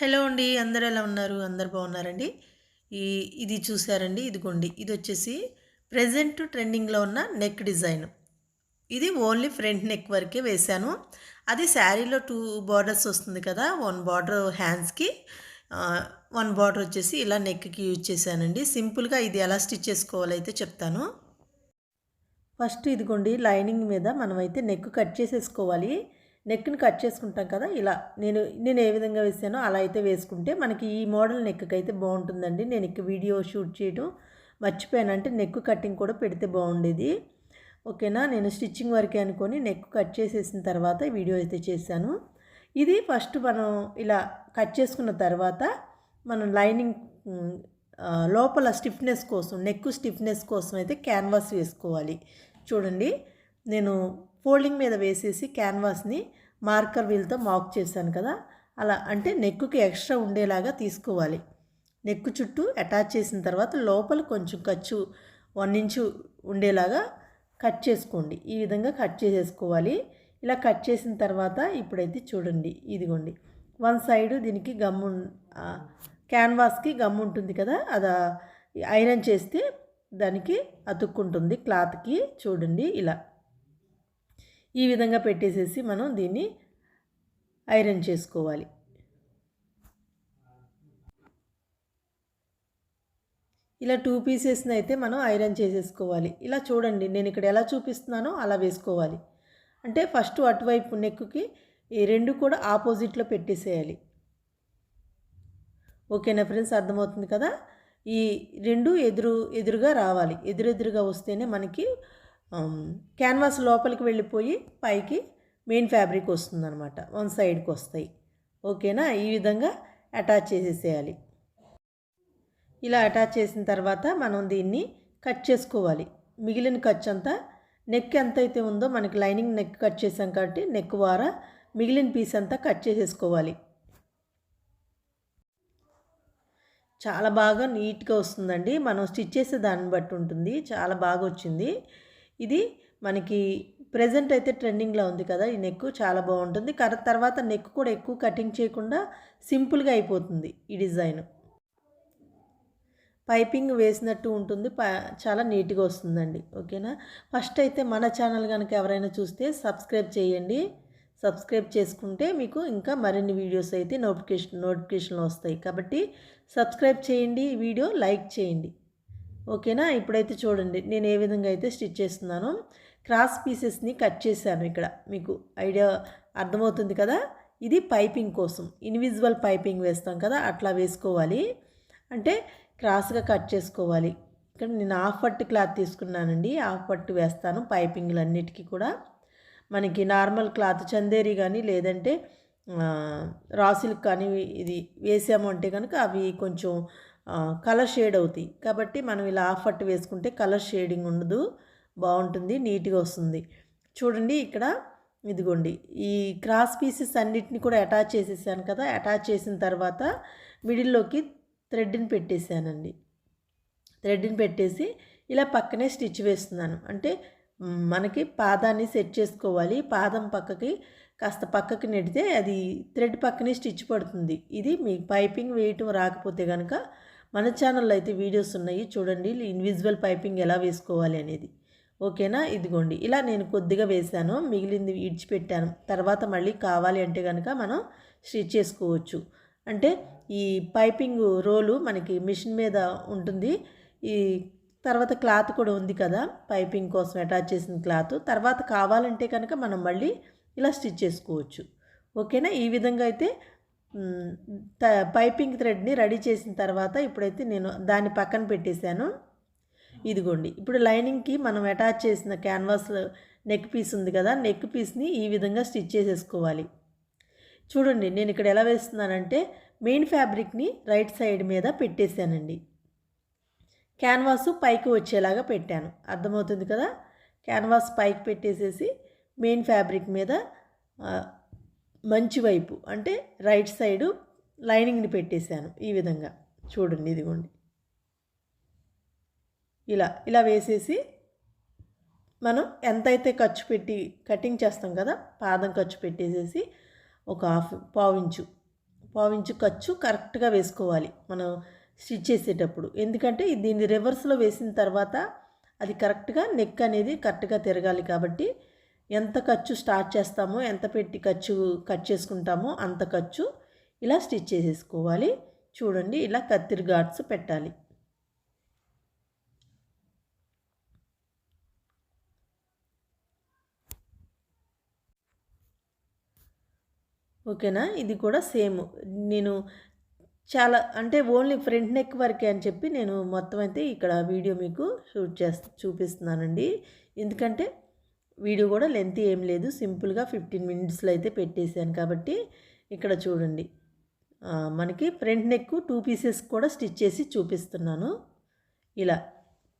Hello అండి అందరు ఎలా ఉన్నారు? అందరు బాగున్నారండి? ఈ ఇది చూసారండి ఇదిగోండి. ఇది వచ్చేసి ప్రజెంట్ ట్రెండింగ్లో ఉన్న నెక్ డిజైన్ ఇది ఓన్లీ ఫ్రంట్ నెక్ వరకే వేశాను. అది శారీలో టూ బార్డర్స్ వస్తుంది కదా వన్ బార్డర్ హ్యాండ్స్కి వన్ బార్డర్ వచ్చేసి ఇలా నెక్కి యూజ్ చేశానండి. సింపుల్గా ఇది ఎలా స్టిచ్ చేసుకోవాలో అయితే చెప్తాను. ఫస్ట్ ఇదిగోండి లైనింగ్ మీద మనమైతే నెక్ కట్ చేసేసుకోవాలి. నెక్ని కట్ చేసుకుంటాం కదా ఇలా నేను నేను ఏ విధంగా వేసానో అలా అయితే వేసుకుంటే మనకి ఈ మోడల్ నెక్కి అయితే బాగుంటుందండి. నేను ఇక వీడియో షూట్ చేయడం మర్చిపోయాను. అంటే నెక్ కటింగ్ కూడా పెడితే బాగుండేది. ఓకేనా? నేను స్టిచ్చింగ్ వరకే అనుకొని నెక్ కట్ చేసేసిన తర్వాత వీడియో అయితే చేశాను. ఇది ఫస్ట్ మనం ఇలా కట్ చేసుకున్న తర్వాత మనం లైనింగ్ లోపల స్టిఫ్నెస్ కోసం నెక్ స్టిఫ్నెస్ కోసం అయితే క్యాన్వాస్ వేసుకోవాలి. చూడండి నేను ఫోల్డింగ్ మీద వేసేసి క్యాన్వాస్ని మార్కర్ వీల్తో మాక్ చేశాను కదా. అలా అంటే నెక్కుకి ఎక్స్ట్రా ఉండేలాగా తీసుకోవాలి. నెక్కు చుట్టూ అటాచ్ చేసిన తర్వాత లోపల కొంచెం ఖర్చు వన్ ఇంచు ఉండేలాగా కట్ చేసుకోండి. ఈ విధంగా కట్ చేసేసుకోవాలి. ఇలా కట్ చేసిన తర్వాత ఇప్పుడైతే చూడండి ఇదిగోండి. వన్ సైడ్ దీనికి గమ్ము క్యాన్వాస్కి గమ్ ఉంటుంది కదా అది ఐరన్ చేస్తే దానికి అతుక్కుంటుంది క్లాత్కి. చూడండి ఇలా. ఈ విధంగా పెట్టేసేసి మనం దీన్ని ఐరన్ చేసుకోవాలి. ఇలా టూ పీసెస్ని అయితే మనం ఐరన్ చేసేసుకోవాలి. ఇలా చూడండి నేను ఇక్కడ ఎలా చూపిస్తున్నానో అలా వేసుకోవాలి. అంటే ఫస్ట్ అటువైపు నెక్కి ఈ రెండు కూడా ఆపోజిట్లో పెట్టేసేయాలి. ఓకేనా ఫ్రెండ్స్? అర్థమవుతుంది కదా? ఈ రెండు ఎదురు ఎదురుగా రావాలి. ఎదురెదురుగా వస్తేనే మనకి క్యాన్వాస్ లోపలికి వెళ్ళిపోయి పైకి మెయిన్ ఫ్యాబ్రిక్ వస్తుందన్నమాట. వన్ సైడ్కి వస్తాయి. ఓకేనా? ఈ విధంగా అటాచ్ చేసేసేయాలి. ఇలా అటాచ్ చేసిన తర్వాత మనం దీన్ని కట్ చేసుకోవాలి. మిగిలిన ఖర్చు అంతా నెక్ ఎంత అయితే ఉందో మనకి లైనింగ్ నెక్ కట్ చేసాం కాబట్టి నెక్ వార మిగిలిన పీస్ అంతా కట్ చేసేసుకోవాలి. చాలా బాగా నీట్గా వస్తుందండి. మనం స్టిచ్ చేసే దాన్ని బట్టి ఉంటుంది. చాలా బాగా వచ్చింది. ఇది మనకి ప్రజెంట్ అయితే ట్రెండింగ్లో ఉంది కదా ఈ నెక్ చాలా బాగుంటుంది. తర్వాత నెక్ కూడా ఎక్కువ కటింగ్ చేయకుండా సింపుల్గా అయిపోతుంది ఈ డిజైన్. పైపింగ్ వేసినట్టు ఉంటుంది. చాలా నీట్గా వస్తుందండి. ఓకేనా? ఫస్ట్ అయితే మన ఛానల్ కనుక ఎవరైనా చూస్తే సబ్స్క్రైబ్ చేయండి. సబ్స్క్రైబ్ చేసుకుంటే మీకు ఇంకా మరిన్ని వీడియోస్ అయితే నోటిఫికేషన్ నోటిఫికేషన్లు వస్తాయి. కాబట్టి సబ్స్క్రైబ్ చేయండి వీడియో లైక్ చేయండి. ఓకేనా? ఇప్పుడైతే చూడండి నేను ఏ విధంగా అయితే స్టిచ్ చేస్తున్నానో క్రాస్ పీసెస్ని కట్ చేశాను ఇక్కడ. మీకు ఐడియా అర్థమవుతుంది కదా? ఇది పైపింగ్ కోసం ఇన్విజువల్ పైపింగ్ వేస్తాం కదా అట్లా వేసుకోవాలి. అంటే క్రాస్గా కట్ చేసుకోవాలి. ఇక్కడ నేను హాఫ్ పట్టు క్లాత్ తీసుకున్నానండి హాఫ్ పట్టు వేస్తాను పైపింగ్లన్నిటికీ కూడా. మనకి నార్మల్ క్లాత్ చందేరి కానీ లేదంటే రాసులకు కానీ ఇది వేసాము అంటే కనుక అవి కొంచెం కలర్ షేడ్ అవుతాయి. కాబట్టి మనం ఇలా ఆఫ్ అట్టు వేసుకుంటే కలర్ షేడింగ్ ఉండదు బాగుంటుంది నీట్గా వస్తుంది. చూడండి ఇక్కడ ఇదిగోండి ఈ క్రాస్ పీసెస్ అన్నిటిని కూడా అటాచ్ చేసేసాను కదా అటాచ్ చేసిన తర్వాత మిడిల్లోకి థ్రెడ్ని పెట్టేశానండి. థ్రెడ్ని పెట్టేసి ఇలా పక్కనే స్టిచ్ వేస్తున్నాను. అంటే మనకి పాదాన్ని సెట్ చేసుకోవాలి. పాదం పక్కకి కాస్త పక్కకి నెడితే అది థ్రెడ్ పక్కనే స్టిచ్ పడుతుంది. ఇది మీ పైపింగ్ వేయటం రాకపోతే కనుక మన ఛానల్లో అయితే వీడియోస్ ఉన్నాయి. చూడండి ఇన్విజిబుల్ పైపింగ్ ఎలా వేసుకోవాలి అనేది. ఓకేనా? ఇదిగోండి. ఇలా నేను కొద్దిగా వేశాను. మిగిలింది ఇడిచిపెట్టాను తర్వాత మళ్ళీ కావాలి అంటే కనుక మనం స్టిచ్ చేసుకోవచ్చు. అంటే ఈ పైపింగ్ రోలు మనకి మిషన్ మీద ఉంటుంది. ఈ తర్వాత క్లాత్ కూడా ఉంది కదా పైపింగ్ కోసం అటాచ్ చేసిన క్లాత్ తర్వాత కావాలంటే కనుక మనం మళ్ళీ ఇలా స్టిచ్ చేసుకోవచ్చు. ఓకేనా? ఈ విధంగా అయితే పైపింగ్ థ్రెడ్ని రెడీ చేసిన తర్వాత ఇప్పుడైతే నేను దాన్ని పక్కన పెట్టేశాను. ఇదిగోండి ఇప్పుడు లైనింగ్కి మనం అటాచ్ చేసిన క్యాన్వాస్ నెక్ పీస్ ఉంది కదా నెక్ పీస్ని ఈ విధంగా స్టిచ్ చేసేసుకోవాలి. చూడండి నేను ఇక్కడ ఎలా వేస్తున్నానంటే మెయిన్ ఫ్యాబ్రిక్ని రైట్ సైడ్ మీద పెట్టేశానండి. క్యాన్వాస్ పైకి వచ్చేలాగా పెట్టాను. అర్థమవుతుంది కదా? క్యాన్వాస్ పైకి పెట్టేసేసి మెయిన్ ఫ్యాబ్రిక్ మీద మంచి వైపు అంటే రైట్ సైడు లైనింగ్ని పెట్టేశాను ఈ విధంగా. చూడండి ఇదిగోండి. ఇలా ఇలా వేసేసి మనం ఎంతైతే ఖర్చు పెట్టి కటింగ్ చేస్తాం కదా పాదం ఖర్చు పెట్టేసేసి ఒక హాఫ్ పావించు పావించు ఖర్చు కరెక్ట్గా వేసుకోవాలి మనం స్టిచ్ చేసేటప్పుడు. ఎందుకంటే దీన్ని రివర్స్లో వేసిన తర్వాత అది కరెక్ట్గా నెక్ అనేది కరెక్ట్గా తిరగాలి కాబట్టి ఎంత ఖర్చు స్టార్ట్ చేస్తామో ఎంత పెట్టి ఖర్చు కట్ చేసుకుంటామో అంత ఖర్చు ఇలా స్టిచ్ చేసేసుకోవాలి. చూడండి ఇలా కత్తిరి గాడ్స్ పెట్టాలి. ఓకేనా? ఇది కూడా సేమ్. నేను చాలా అంటే ఓన్లీ ఫ్రంట్ నెక్ వరకే అని చెప్పి నేను మొత్తం అయితే ఇక్కడ వీడియో మీకు షూట్ చేస్తా చూపిస్తున్నానండి. ఎందుకంటే వీడియో కూడా లెంత్ ఏం లేదు. సింపుల్గా ఫిఫ్టీన్ మినిట్స్లో అయితే పెట్టేశాను కాబట్టి ఇక్కడ చూడండి. మనకి ఫ్రంట్ నెక్ టూ పీసెస్ కూడా స్టిచ్ చేసి చూపిస్తున్నాను. ఇలా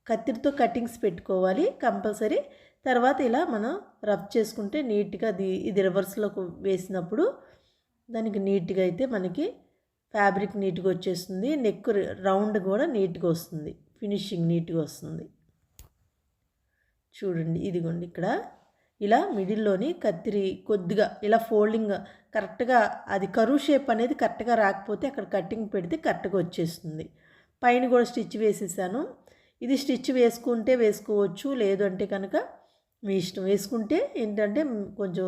కత్తిరితో కటింగ్స్ పెట్టుకోవాలి కంపల్సరీ. తర్వాత ఇలా మనం రబ్ చేసుకుంటే నీట్గా ఇది రివర్స్లోకి వేసినప్పుడు దానికి నీట్గా అయితే మనకి ఫ్యాబ్రిక్ నీట్గా వచ్చేస్తుంది. నెక్ రౌండ్ కూడా నీట్గా వస్తుంది. ఫినిషింగ్ నీట్గా వస్తుంది. చూడండి ఇదిగోండి ఇక్కడ. ఇలా మిడిల్లోని కత్తిరి కొద్దిగా ఇలా ఫోల్డింగ్ కరెక్ట్గా అది కరువు షేప్ అనేది కరెక్ట్గా రాకపోతే అక్కడ కటింగ్ పెడితే కరెక్ట్గా వచ్చేస్తుంది. పైన కూడా స్టిచ్ వేసేసాను. ఇది స్టిచ్ వేసుకుంటే వేసుకోవచ్చు లేదు అంటే కనుక మీ ఇష్టం. వేసుకుంటే ఏంటంటే కొంచెం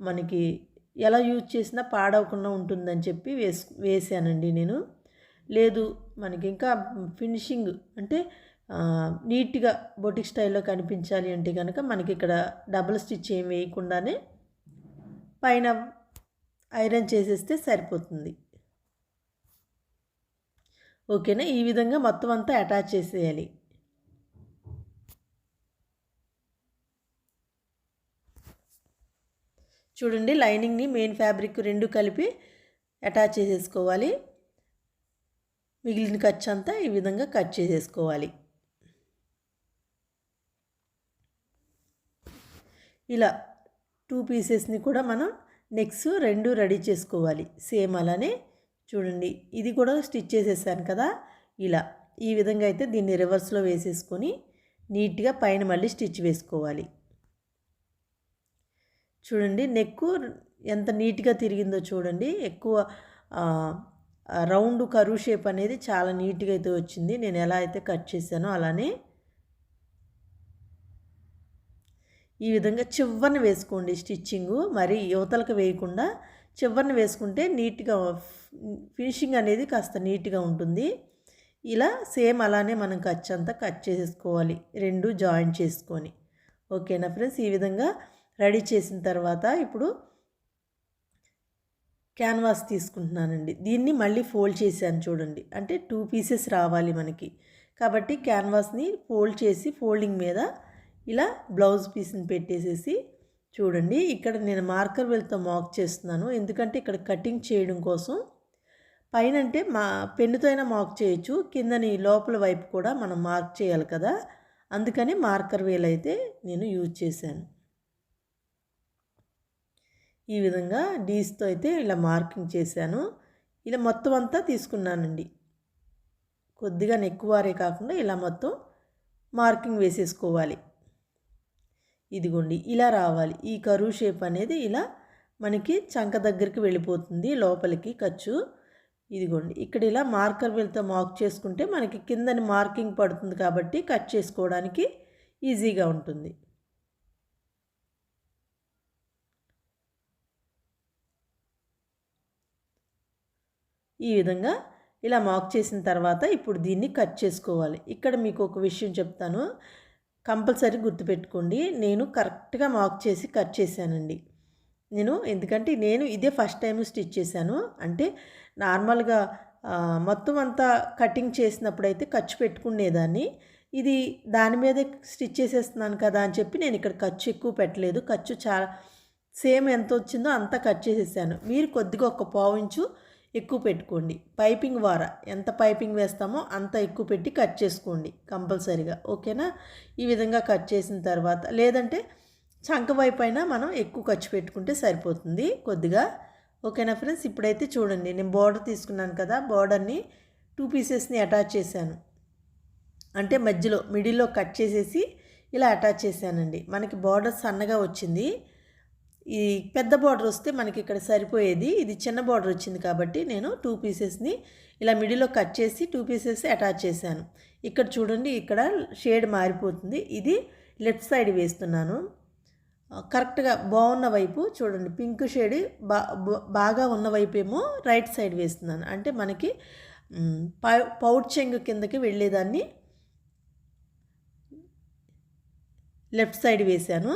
మనకి ఎలా యూజ్ చేసినా పాడవకుండా ఉంటుందని చెప్పి వేసు వేసానండి నేను. లేదు మనకి ఇంకా ఫినిషింగ్ అంటే నీట్గా బొటిక్ స్టైల్లో కనిపించాలి అంటే కనుక మనకి ఇక్కడ డబుల్ స్టిచ్ ఏం వేయకుండానే పైన ఐరన్ చేసేస్తే సరిపోతుంది. ఓకేనా? ఈ విధంగా మొత్తం అంతా అటాచ్ చేసేయాలి. చూడండి లైనింగ్ని మెయిన్ ఫ్యాబ్రిక్ రెండు కలిపి అటాచ్ చేసేసుకోవాలి. మిగిలిన ఖర్చు అంతా ఈ విధంగా కట్ చేసేసుకోవాలి. ఇలా టూ పీసెస్ని కూడా మనం నెక్స్ట్ రెండు రెడీ చేసుకోవాలి. సేమ్ అలానే చూడండి ఇది కూడా స్టిచ్ చేసేసాను కదా. ఇలా ఈ విధంగా అయితే దీన్ని రివర్స్లో వేసేసుకొని నీట్గా పైన మళ్ళీ స్టిచ్ వేసుకోవాలి. చూడండి నెక్ ఎంత నీట్గా తిరిగిందో చూడండి. ఎక్కువ రౌండ్ కరువు షేప్ అనేది చాలా నీట్గా అయితే వచ్చింది. నేను ఎలా అయితే కట్ చేశానో అలానే ఈ విధంగా చివరిని వేసుకోండి స్టిచ్చింగు. మరి యువతలకు వేయకుండా చివరిని వేసుకుంటే నీట్గా ఫినిషింగ్ అనేది కాస్త నీట్గా ఉంటుంది. ఇలా సేమ్ అలానే మనం ఖర్చు అంతా కట్ చేసుకోవాలి రెండు జాయిన్ చేసుకొని. ఓకేనా ఫ్రెండ్స్? ఈ విధంగా రెడీ చేసిన తర్వాత ఇప్పుడు క్యాన్వాస్ తీసుకుంటున్నానండి. దీన్ని మళ్ళీ ఫోల్డ్ చేశాను చూడండి. అంటే టూ పీసెస్ రావాలి మనకి. కాబట్టి క్యాన్వాస్ని ఫోల్డ్ చేసి ఫోల్డింగ్ మీద ఇలా బ్లౌజ్ పీస్ని పెట్టేసేసి చూడండి ఇక్కడ నేను మార్కర్ వెల్తో మాక్ చేస్తున్నాను. ఎందుకంటే ఇక్కడ కటింగ్ చేయడం కోసం పైన అంటే మా పెన్నుతో అయినా మాక్ చేయొచ్చు కిందని లోపల వైపు కూడా మనం మార్క్ చేయాలి కదా. అందుకని మార్కర్ వేలు అయితే నేను యూజ్ చేశాను. ఈ విధంగా డీస్తో అయితే ఇలా మార్కింగ్ చేశాను. ఇలా మొత్తం అంతా తీసుకున్నానండి. కొద్దిగా నెక్కువారే కాకుండా ఇలా మొత్తం మార్కింగ్ వేసేసుకోవాలి. ఇదిగోండి ఇలా రావాలి. ఈ కరువు షేప్ అనేది ఇలా మనకి చంక దగ్గరికి వెళ్ళిపోతుంది లోపలికి ఖర్చు. ఇదిగోండి ఇక్కడ ఇలా మార్కర్ వెళ్తే మార్క్ చేసుకుంటే మనకి కిందని మార్కింగ్ పడుతుంది కాబట్టి కట్ చేసుకోవడానికి ఈజీగా ఉంటుంది. ఈ విధంగా ఇలా మార్క్ చేసిన తర్వాత ఇప్పుడు దీన్ని కట్ చేసుకోవాలి. ఇక్కడ మీకు ఒక విషయం చెప్తాను. కంపల్సరీ గుర్తుపెట్టుకోండి నేను కరెక్ట్గా మార్క్ చేసి కట్ చేశానండి. నేను ఎందుకంటే నేను ఇదే ఫస్ట్ టైం స్టిచ్ చేశాను. అంటే నార్మల్గా మొత్తం అంతా కటింగ్ చేసినప్పుడు అయితే ఖర్చు పెట్టుకునేదాన్ని. ఇది దాని మీదే స్టిచ్ చేసేస్తున్నాను కదా అని చెప్పి నేను ఇక్కడ ఖర్చు ఎక్కువ పెట్టలేదు. ఖర్చు చాలా సేమ్ ఎంత వచ్చిందో అంతా కట్ చేసేసాను. మీరు కొద్దిగా ఒక పావు ఇంచు ఎక్కువ పెట్టుకోండి. పైపింగ్ వార. ఎంత పైపింగ్ వేస్తామో అంత ఎక్కువ పెట్టి కట్ చేసుకోండి కంపల్సరీగా. ఓకేనా? ఈ విధంగా కట్ చేసిన తర్వాత లేదంటే చంక వైపు అయినా మనం ఎక్కువ ఖర్చు పెట్టుకుంటే సరిపోతుంది కొద్దిగా. ఓకేనా ఫ్రెండ్స్? ఇప్పుడైతే చూడండి. నేను బార్డర్ తీసుకున్నాను కదా. బార్డర్ని టూ పీసెస్ని అటాచ్ చేశాను. అంటే మధ్యలో మిడిల్లో కట్ చేసేసి ఇలా అటాచ్ చేశానండి. మనకి బార్డర్ సన్నగా వచ్చింది. ఈ పెద్ద బార్డర్ వస్తే మనకి ఇక్కడ సరిపోయేది. ఇది చిన్న బార్డర్ వచ్చింది కాబట్టి నేను టూ పీసెస్ని ఇలా మిడిల్లో కట్ చేసి టూ పీసెస్ అటాచ్ చేశాను. ఇక్కడ చూడండి ఇక్కడ షేడ్ మారిపోతుంది. ఇది లెఫ్ట్ సైడ్ వేస్తున్నాను. కరెక్ట్గా బాగున్న వైపు చూడండి పింక్ షేడ్ బా బాగా ఉన్న వైపు ఏమో రైట్ సైడ్ వేస్తున్నాను. అంటే మనకి పౌడ్ చెంగు కిందకి వెళ్ళేదాన్ని లెఫ్ట్ సైడ్ వేశాను.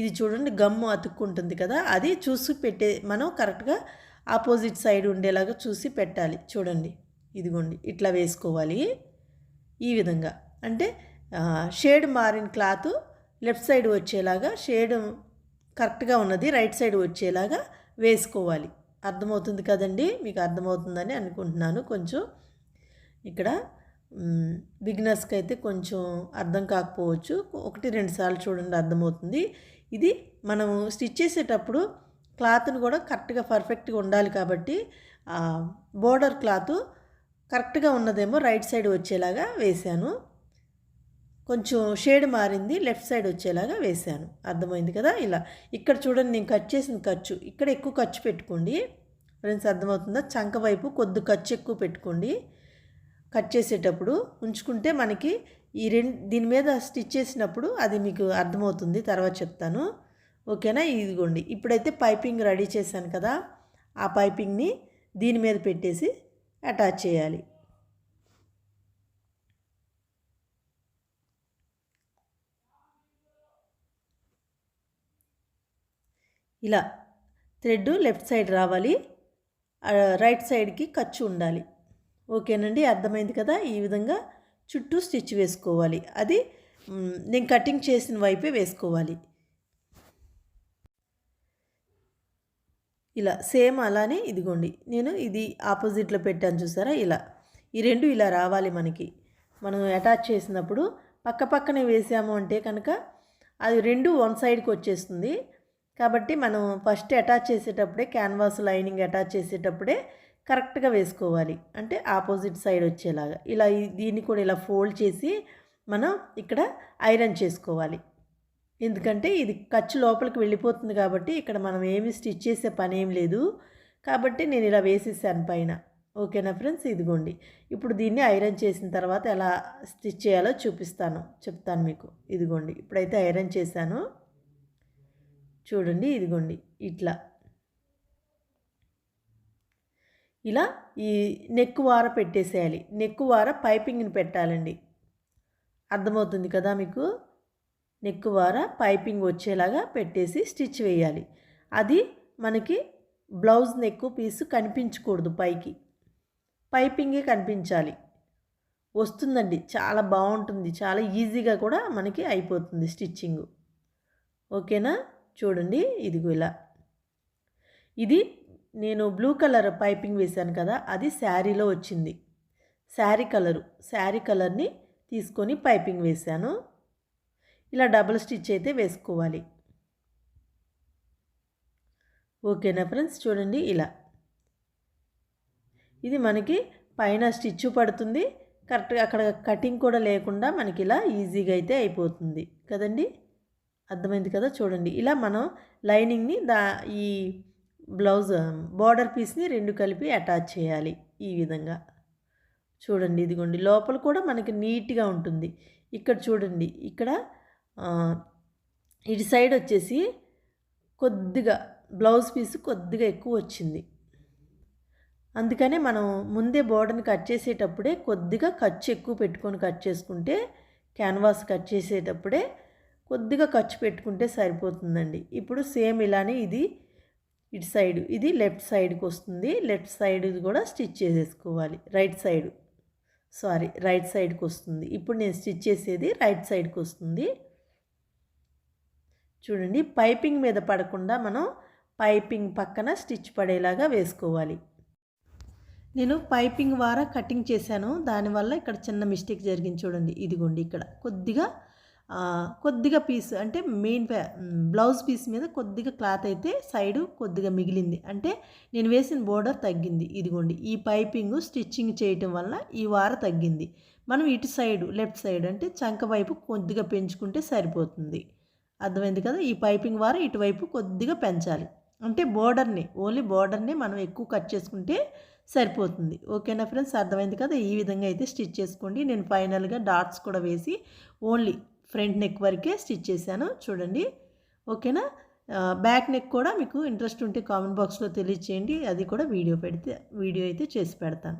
ఇది చూడండి గమ్ము అతుక్కుంటుంది కదా అది చూసి పెట్టే మనం కరెక్ట్గా ఆపోజిట్ సైడ్ ఉండేలాగా చూసి పెట్టాలి. చూడండి ఇదిగోండి ఇట్లా వేసుకోవాలి. ఈ విధంగా. అంటే షేడ్ మారిన క్లాత్ లెఫ్ట్ సైడ్ వచ్చేలాగా షేడ్ కరెక్ట్గా ఉన్నది రైట్ సైడ్ వచ్చేలాగా వేసుకోవాలి. అర్థమవుతుంది కదండి? మీకు అర్థమవుతుందని అనుకుంటున్నాను. కొంచెం ఇక్కడ బిగినర్స్కి అయితే కొంచెం అర్థం కాకపోవచ్చు. ఒకటి రెండు సార్లు చూడండి అర్థమవుతుంది. ఇది మనం స్టిచ్ చేసేటప్పుడు క్లాత్ని కూడా కరెక్ట్గా పర్ఫెక్ట్గా ఉండాలి కాబట్టి బోర్డర్ క్లాత్ కరెక్ట్గా ఉన్నదేమో రైట్ సైడ్ వచ్చేలాగా వేశాను. కొంచెం షేడ్ మారింది లెఫ్ట్ సైడ్ వచ్చేలాగా వేశాను. అర్థమైంది కదా? ఇలా. ఇక్కడ చూడండి నేను కట్ చేసిన ఖర్చు. ఇక్కడ ఎక్కువ ఖర్చు పెట్టుకోండి. ఫ్రెండ్స్ అర్థమవుతుందా? చంక వైపు కొద్ది ఖర్చు ఎక్కువ పెట్టుకోండి. కట్ చేసేటప్పుడు ఉంచుకుంటే మనకి ఈ రెండు దీని మీద స్టిచ్ చేసినప్పుడు అది మీకు అర్థమవుతుంది తర్వాత చెప్తాను. ఓకేనా? ఇదిగోండి. ఇప్పుడైతే పైపింగ్ రెడీ చేశాను కదా. ఆ పైపింగ్ని దీని మీద పెట్టేసి అటాచ్ చేయాలి. ఇలా థ్రెడ్ లెఫ్ట్ సైడ్ రావాలి. రైట్ సైడ్కి ఖర్చు ఉండాలి. ఓకేనండి? అర్థమైంది కదా? ఈ విధంగా చుట్టూ స్టిచ్ వేసుకోవాలి. అది నేను కటింగ్ చేసిన వైపే వేసుకోవాలి. ఇలా సేమ్ అలానే ఇదిగోండి. నేను ఇది ఆపోజిట్లో పెట్టాను చూసారా? ఇలా. ఈ రెండు ఇలా రావాలి మనకి. మనం అటాచ్ చేసినప్పుడు పక్క పక్కనే వేసాము అంటే కనుక అది రెండు వన్ సైడ్కి వచ్చేస్తుంది. కాబట్టి మనం ఫస్ట్ అటాచ్ చేసేటప్పుడే క్యాన్వాస్ లైనింగ్ అటాచ్ చేసేటప్పుడే కరెక్ట్గా వేసుకోవాలి. అంటే ఆపోజిట్ సైడ్ వచ్చేలాగా. ఇలా దీన్ని కూడా ఇలా ఫోల్డ్ చేసి మనం ఇక్కడ ఐరన్ చేసుకోవాలి. ఎందుకంటే ఇది ఖర్చు లోపలికి వెళ్ళిపోతుంది కాబట్టి ఇక్కడ మనం ఏమి స్టిచ్ చేసే పని ఏం లేదు. కాబట్టి నేను ఇలా వేసేసాను పైన. ఓకేనా ఫ్రెండ్స్? ఇదిగోండి. ఇప్పుడు దీన్ని ఐరన్ చేసిన తర్వాత ఎలా స్టిచ్ చేయాలో చూపిస్తాను. చెప్తాను మీకు. ఇదిగోండి. ఇప్పుడైతే ఐరన్ చేశాను. చూడండి. ఇదిగోండి. ఇట్లా. ఇలా ఈ నెక్ వార పెట్టేసేయాలి. నెక్ వార పైపింగ్ని పెట్టాలండి. అర్థమవుతుంది కదా మీకు? నెక్ వార పైపింగ్ వచ్చేలాగా పెట్టేసి స్టిచ్ వేయాలి. అది మనకి బ్లౌజ్ నెక్ పీసు కనిపించకూడదు పైకి. పైపింగే కనిపించాలి. వస్తుందండి. చాలా బాగుంటుంది. చాలా ఈజీగా కూడా మనకి అయిపోతుంది స్టిచ్చింగ్. ఓకేనా? చూడండి. ఇదిగో ఇలా. ఇది నేను బ్లూ కలర్ పైపింగ్ వేశాను కదా అది శారీలో వచ్చింది. శారీ కలరు శారీ కలర్ని తీసుకొని పైపింగ్ వేశాను. ఇలా డబుల్ స్టిచ్ అయితే వేసుకోవాలి. ఓకేనా ఫ్రెండ్స్? చూడండి ఇలా. ఇది మనకి పైన స్టిచ్ పడుతుంది. కరెక్ట్గా అక్కడ కటింగ్ కూడా లేకుండా మనకి ఇలా ఈజీగా అయితే అయిపోతుంది. కదండి? అర్థమైంది కదా? చూడండి. ఇలా మనం లైనింగ్ని దా ఈ బ్లౌజ్ బార్డర్ పీస్ని రెండు కలిపి అటాచ్ చేయాలి ఈ విధంగా. చూడండి ఇదిగోండి లోపల కూడా మనకి నీట్గా ఉంటుంది. ఇక్కడ చూడండి ఇక్కడ ఇటు సైడ్ వచ్చేసి కొద్దిగా బ్లౌజ్ పీస్ కొద్దిగా ఎక్కువ వచ్చింది. అందుకనే మనం ముందే బోర్డర్ని కట్ చేసేటప్పుడే కొద్దిగా ఖర్చు ఎక్కువ పెట్టుకొని కట్ చేసుకుంటే క్యాన్వాస్ కట్ చేసేటప్పుడే కొద్దిగా ఖర్చు పెట్టుకుంటే సరిపోతుందండి. ఇప్పుడు సేమ్ ఇలానే ఇది ఇటు సైడ్ ఇది లెఫ్ట్ సైడ్కి వస్తుంది. లెఫ్ట్ సైడ్ కూడా స్టిచ్ చేసేసుకోవాలి. Right side. సారీ రైట్ సైడ్కి వస్తుంది. ఇప్పుడు నేను స్టిచ్ చేసేది రైట్ సైడ్కి వస్తుంది. చూడండి పైపింగ్ మీద పడకుండా మనం పైపింగ్ పక్కన స్టిచ్ పడేలాగా వేసుకోవాలి. నేను పైపింగ్ వారా కటింగ్ చేశాను. దానివల్ల ఇక్కడ చిన్న మిస్టేక్ జరిగింది చూడండి. ఇదిగోండి ఇక్కడ. కొద్దిగా కొద్దిగా పీస్ అంటే మెయిన్ బ్లౌజ్ పీస్ మీద కొద్దిగా క్లాత్ అయితే సైడు కొద్దిగా మిగిలింది. అంటే నేను వేసిన బోర్డర్ తగ్గింది. ఇదిగోండి ఈ పైపింగ్ స్టిచ్చింగ్ చేయటం వల్ల ఈ వార తగ్గింది. మనం ఇటు సైడ్ లెఫ్ట్ సైడ్ అంటే చంక వైపు కొద్దిగా పెంచుకుంటే సరిపోతుంది. అర్థమైంది కదా? ఈ పైపింగ్ వార ఇటువైపు కొద్దిగా పెంచాలి. అంటే బోర్డర్ని ఓన్లీ బోర్డర్ని మనం ఎక్కువ కట్ చేసుకుంటే సరిపోతుంది. ఓకేనా ఫ్రెండ్స్? అర్థమైంది కదా? ఈ విధంగా అయితే స్టిచ్ చేసుకోండి. నేను ఫైనల్గా డాట్స్ కూడా వేసి ఓన్లీ ఫ్రంట్ నెక్ వరకే స్టిచ్ చేశాను. చూడండి. ఓకేనా? బ్యాక్ నెక్ కూడా మీకు ఇంట్రెస్ట్ ఉంటే కామెంట్ బాక్స్లో తెలియచేయండి. అది కూడా వీడియో పెడితే వీడియో అయితే చేసి పెడతాను.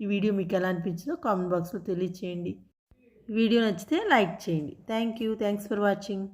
ఈ వీడియో మీకు ఎలా అనిపించిందో కామెంట్ బాక్స్లో తెలియచేయండి. వీడియో నచ్చితే లైక్ చేయండి. Thank you. Thanks for watching.